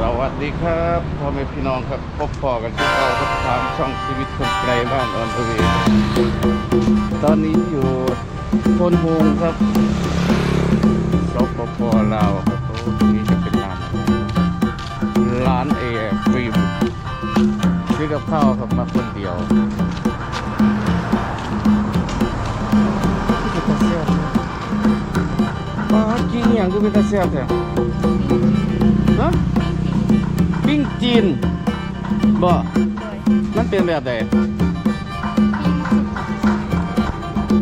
สวัสดีครับพ่อแม่พี่น้องครับพบปอกันที่เราครับทางช่องชีวิตคนไกลบ้านออนทวีตอนนี้อยู่โพนโฮงครับสปปลาวครับโอ้ตรงนี้จะเป็นร้านอะไรร้านเอฟิล์มซื้อกับข้าวครับมาคนเดียวที่เป็นตาเซียบป้ากินอหย่างก็เป็นตาเซียบแท้ฮะ ปิ้งจีนบ่มันเป็นแบบไหน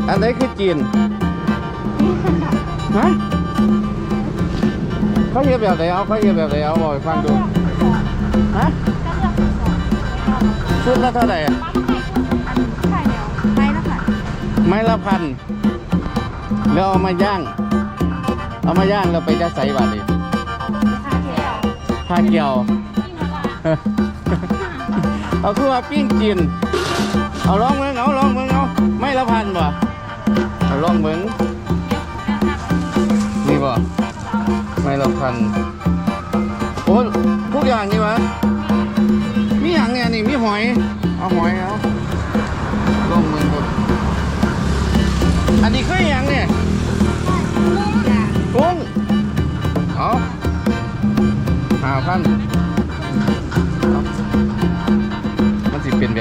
อันไหนคือจีนฮะเขาเฮ็ดแบบไหนเอาเขาเฮ็ดแบบไหนเอาบอกให้ฟังดูฮะชุดละเท่าไหร่อะไม้ละพันแล้วเอามาย่าง เอามาย่างแล้วไปจะใส่บาตรดิผ้าเกี่ยว เอาคือว่าปิ้งจีนเอาลองเมืองเอาลองเมืองเอาไม่ละพันบ่เอาลองเมืองนี่บ่ไม่ละพันโอ้ทุกอย่างนี่วะมีอย่างเนี่ยนี่มีหอย เอาหอยเอาลองเมืองดูอันนี้คืออย่างเนี่ยกุ้งเอาห้าพัน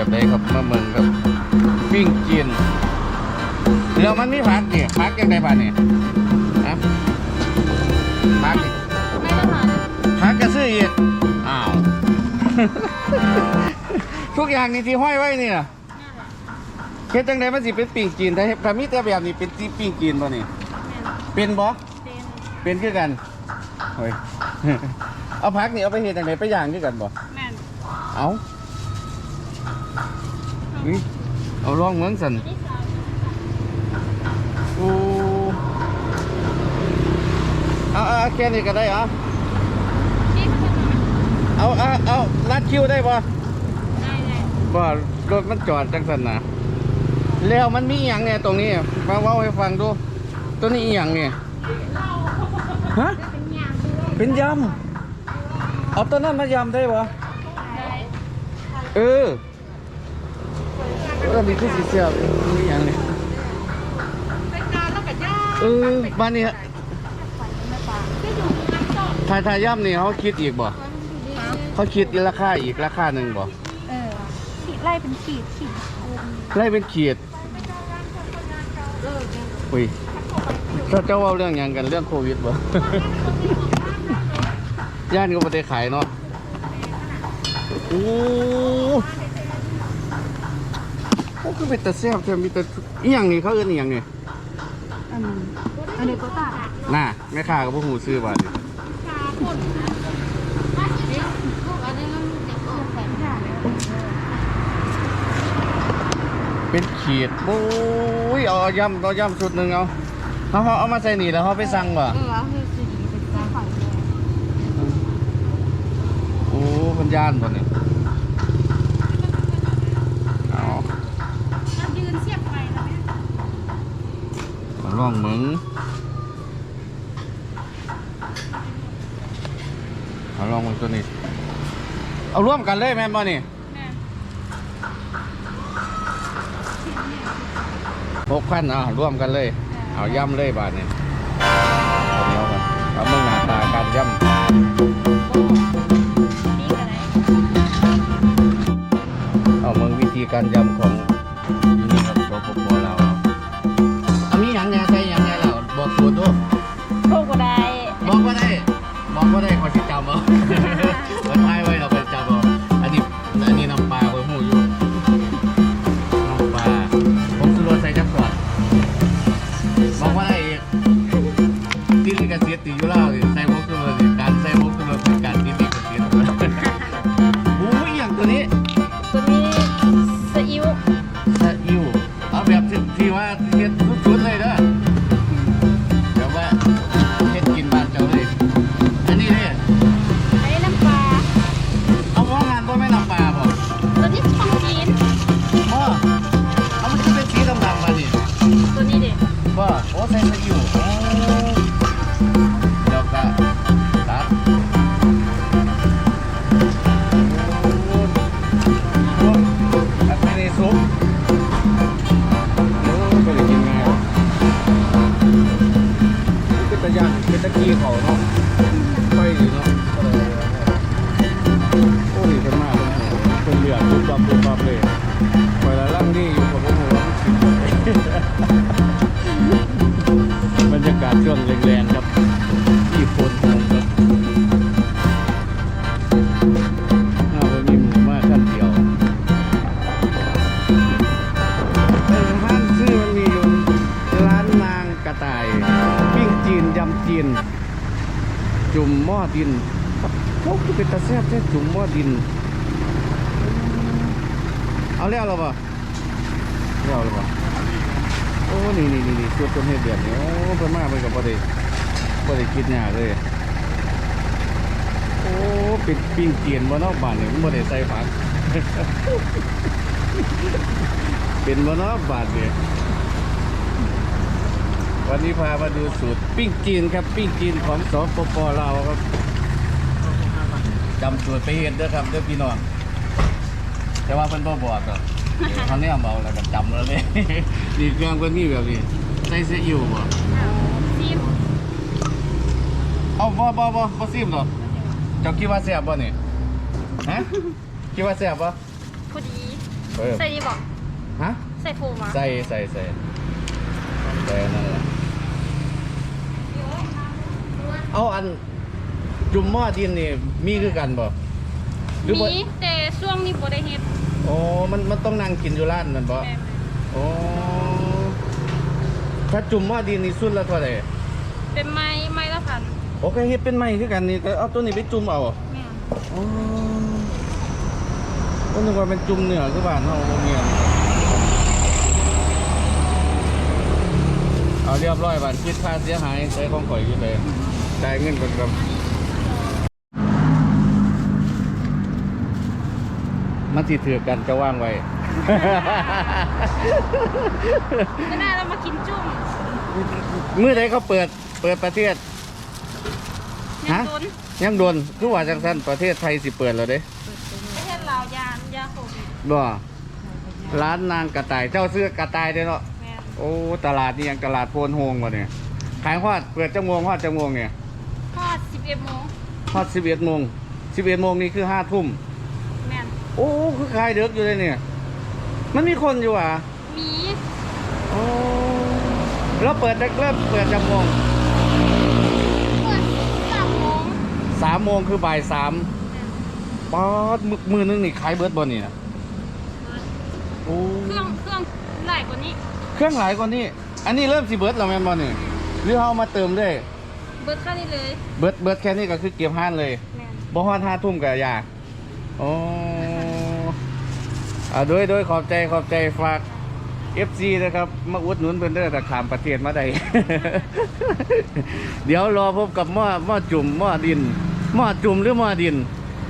แบบใดครับมาเมืองครับปิ้งจีนแล้วมันมีผักนี่ผักยังไงผักนี่นะผักนี่ผักกระซื้ออีกอ้าว ทุกอย่างนี่ที่ห้อยไว้นี่นะเฮ็ดจังไดมันสิเป็นปิ้งจีนแต่ถ้ามีแต่แบบนี้เป็นที่ปิ้งจีนบ่นี่เป็นบ่เป็นคือกันเฮ้ยเอาผักนี่เอาไปเฮ็ดจังไดไปย่างคือกันบ่เอา นี่เอาลองเหมือนสันโอ้เอาเอาเอาแค่นี้ก็ได้เหรอเอาเอาเอาลัดคิวได้ปะบ่รถมันจอดจังสันนะแล้วมันมีอหย่างเนี่ยตรงนี้มาเว่าให้ฟังดู ตัวนี้อหย่างเนี่ยฮะเป็นยำเอาตัวนั้นมายำได้ปะเออ แล้วมีคือสีเสียบมีอย่างนี้เออบ้านนี้ทายทายย่ำนี่เขาคิดอีกบ่เขาคิดอีกราคาอีกราคาหนึ่งบ่เออขีดไล่เป็นขีดขีดไล่เป็นขีดอุ้ยถ้าเจ้าเว่าเรื่องอย่างกันเรื่องโควิดบ่ย่านก็ไม่ได้ขายเนาะโอ้ โอ้คือเป็นตะแซ่บแต่มีแต่อีหยังนี่เขาเอิ้นอีหยังนี่อันนี้อันนี้ก็ตาน่าแม่ค้าก็บ่ฮู้ซื้อบาดนี่อันนี้มันเด็กก็แข็งค่ะเป็นขีดโอ้ยเอาย่ำเอาย่ำชุดหนึงเอาเขาเขาเอามาใส่นี่แล้วเขาไปสั่งบ่เออคือสีดีเป็นสายไฟเลยโอ้เพันยานบ่นี่เอา มันยืนเสียบไฟแล้วเนี่ย มาลองมึงเอาลองมึงตัวนี้ เอาร่วมกันเลยแม่นบ่นี่แม่หกพันเอาร่วมกันเลย เอาย่ำเลยบาทนี่เอาเดียกันเอามืองหน้าตาการย่ำเอามืองวิธีการย่ำของ บอกว่าได้ขอชิจำเหรอ ช่วงแรงๆครับที่โพนทงครับน่าจะมีหมู่มากขั้นเดียวเออร้านชื่อมันมีอยู่ร้านนางกระต่ายปิ้งจีนยำจีน จุ่มหม้อดินโอ้คือเป็นตาแซ่บแท้จุ่มหม้อดิน เอาแล้วหรอปะแล้วหรอปะ อ้นี่นี่นี่นี่ตัวต้นเหตุเดือดนี่โอ้เพิ่นมาเพิ่นกับบ่ได้บ่ได้คิดยากเลยโอ้เป็นปิ้งจีนบ่เนาะบ้านนี่มันบ่ได้ใส่ผักเป็นบ่เนาะบาทเนี่ยวันนี้พามาดูสูตรปิ้งจีนครับปิ้งจีนของสปปลาวครับจำสูตรไปเห็นเด้อครับเด้อพี่น้องแต่ว่าเพิ่นบ่บอกหรอก เขาเนี่ยเบาแล้วก็จำแล้วเลยนี่เครื่องเพิ่นมีแบบนี้ใส่ซีอิ๊วบ่ซิมเอาบ่บ่บ่บ่ซิมหรอกเจ้าคิดว่าแซ่บบ่นี่ฮะคิดว่าแซ่บบ่พอดีเออใส่ดีบอกฮะใส่โฟมอะใส่ใส่ใส่ใส่นั่นแหละเอาอันจุ่มหม้อดินนี่มีคือกันบ่ หรือบ่มีแต่ช่วงนี้บ่ได้เฮ็ดโอ้มันมันต้องนั่งกินอยู่ร้านนั่นบ่แม่นโอ้ถ้าจุ่มหม้อดินนี่สุดละเท่าไหร่ๆเป็นไม้ไม้ละพันโอเคเฮ็ดเป็นไม้คือกันนี่ก็เอาตัวนี้ไปจุ่มเอาแม่นอ๋อก็นึกว่าเป็นจุ่มเนื้อคือบ้านเฮาบ่มีอันเอาเรียบร้อยบาทคิดค่าเสียหายใช้ของข่อยอยู่เลยจ่ายเงินก่อนครับ มันสิถือกันจะว่างไว้ก็น่าเรามากินจุ่มเมื่อใดเขาเปิดเปิดประเทศ ยัฮะงตุนยังโดนคือว่าจังซั่นประเทศไทยสิเปิดแล้วเด้ประเทศลาวยานยาโควิดบ่ร้านนางกระต่ายเจ้าซื้อกระต่ายเด้อเนาะแม่นโอ้ตลาดนี่ยังตลาดโพนโฮงวะเนี่ยขายฮอดเปิดจังโมงฮอดจังโมงเนี่ยทอด11โมงฮอด11โมง11โมงนี่คือ5ทุ่มแม่น โอ้คือขายเดึกอยู่เลยเนี่ย มันมีคนอยู่อะมีโอ้แล้วเปิดเริ่มเปิดจังโมงเปิด3โมงสามโมงคือบ่ายสามแม่นป๊อดมือมือนึงนี่ขายเบิร์ดบอลนี่นะโอ้เครื่องเครื่องหลายกว่านี้ เครื่องหลายกว่านี้ อันนี้เริ่มสิเบิร์ดแล้วแม่นบอลนี่หรือเอามาเติมได้เบิดค่านี้เลย เบิร์ดเบิร์ดแค่นี้ก็คือเก็บห้านเลยแม่นบ่ฮอดห้าทุ่มกับยาโอ้ อ่าโดยโดยขอบใจขอบใจฝาก FC นะครับ มาอุดหนุนเพิ่นเด้อแต่ขามประเทศมาได้ เดี๋ยวรอพบกับหม้อหม้อจุ่มหม้อดินหม้อจุ่มหรือหม้อดิน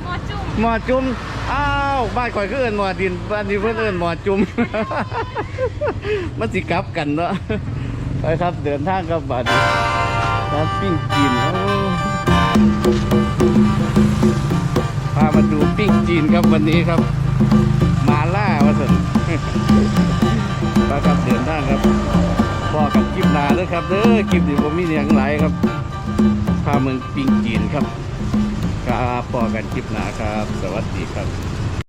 หมอจุ่มหม้อจุ่มอ้าวบ้านข่อยคือเอิ้นหม้อดินบ้านนี้เพิ่นเอิ้นหม้อจุ่ม มันสิกลับกันเนาะไปครับเดินทางครับบัดนี้ร้านปิ้งจีนโอ้พามาดูปิ้งจีนครับวันนี้ครับ มาล่าวาสิไปครับเดินทางครับพอกับคลิปนาเด้อครับเด้อคลิปนี้ผมมีอย่างไรครับพาเมืองปิงจีนครับครับพอกันคลิปนาครับ สวัสดีครับ